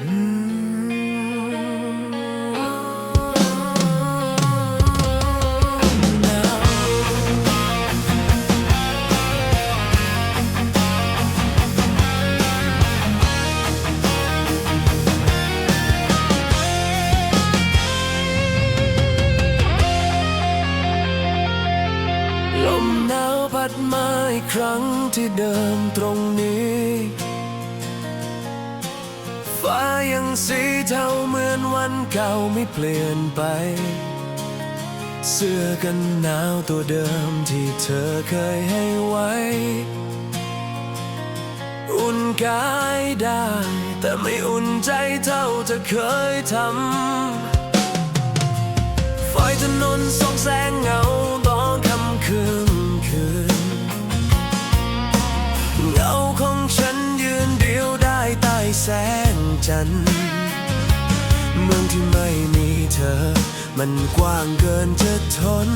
ลมหนาวพัดมาอีกครั้งที่เดิมตรงนี้ ฟ้ายังสีเทาเหมือนวันเก่าไม่เปลี่ยนไป เสื้อกันหนาวตัวเดิมที่เธอเคยให้ไว้ อุ่นกายได้ แต่ไม่อุ่นใจเท่าเธอเคยทำไฟถนนส่องแสงเงา จันทร์เมืองที่ไม่มีเธอ มันกว้างเกินจะทน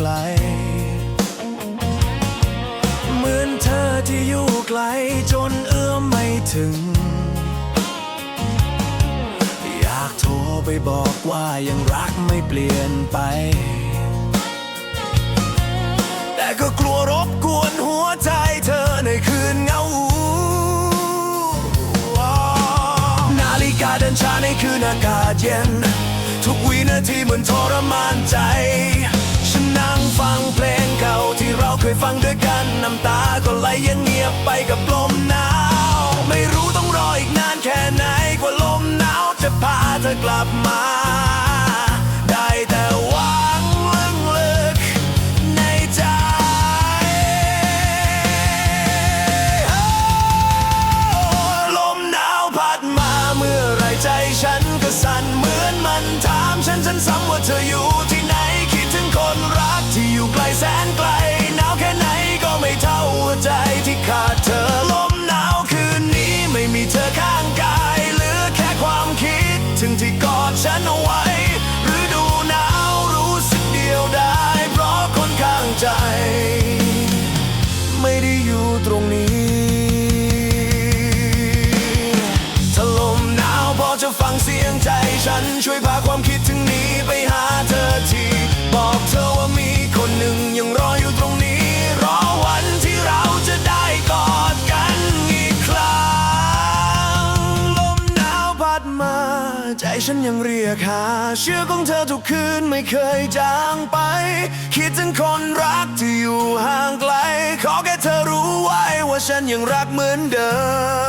ไกล เหมือนเธอที่อยู่ไกลจนเอื้อมไม่ถึง อยากโทรไปบอกว่ายังรักไม่เปลี่ยนไป แต่ก็กลัวรบกวนหัวใจเธอในคืนเงานาฬิกาเดินช้าในคืนอากาศเย็น ทุกวินาทีเหมือนทรมานใจ ฟังเพลงเก่าที่เราเคยฟังด้วยกันน้ำตาก็ไหลยังเงียบไปกับลมหนาว ไม่รู้ต้องรออีกนานแค่ไหนกว่าลมหนาวจะพาเธอกลับมา ได้แต่หวังลึกๆในใจ ลมหนาวพัดมาเมื่อไรใจฉันก็สั่นเหมือนมันถามฉันฉันซ้ำว่าเธออยู่ที่ นช่วยพาความคิดถึงนี้ไปหาเธอที บอกเธอว่ามีคนหนึ่งยังรออยู่ตรงนี้ รอวันที่เราจะได้กอดกันอีกครั้ง ลมหนาวพัดมา ใจฉันยังเรียกหา เชื่อของเธอทุกคืนไม่เคยจางไป คิดถึงคนรักที่อยู่ห่างไกล ขอแค่เธอรู้ไว้ว่าฉันยังรักเหมือนเดิม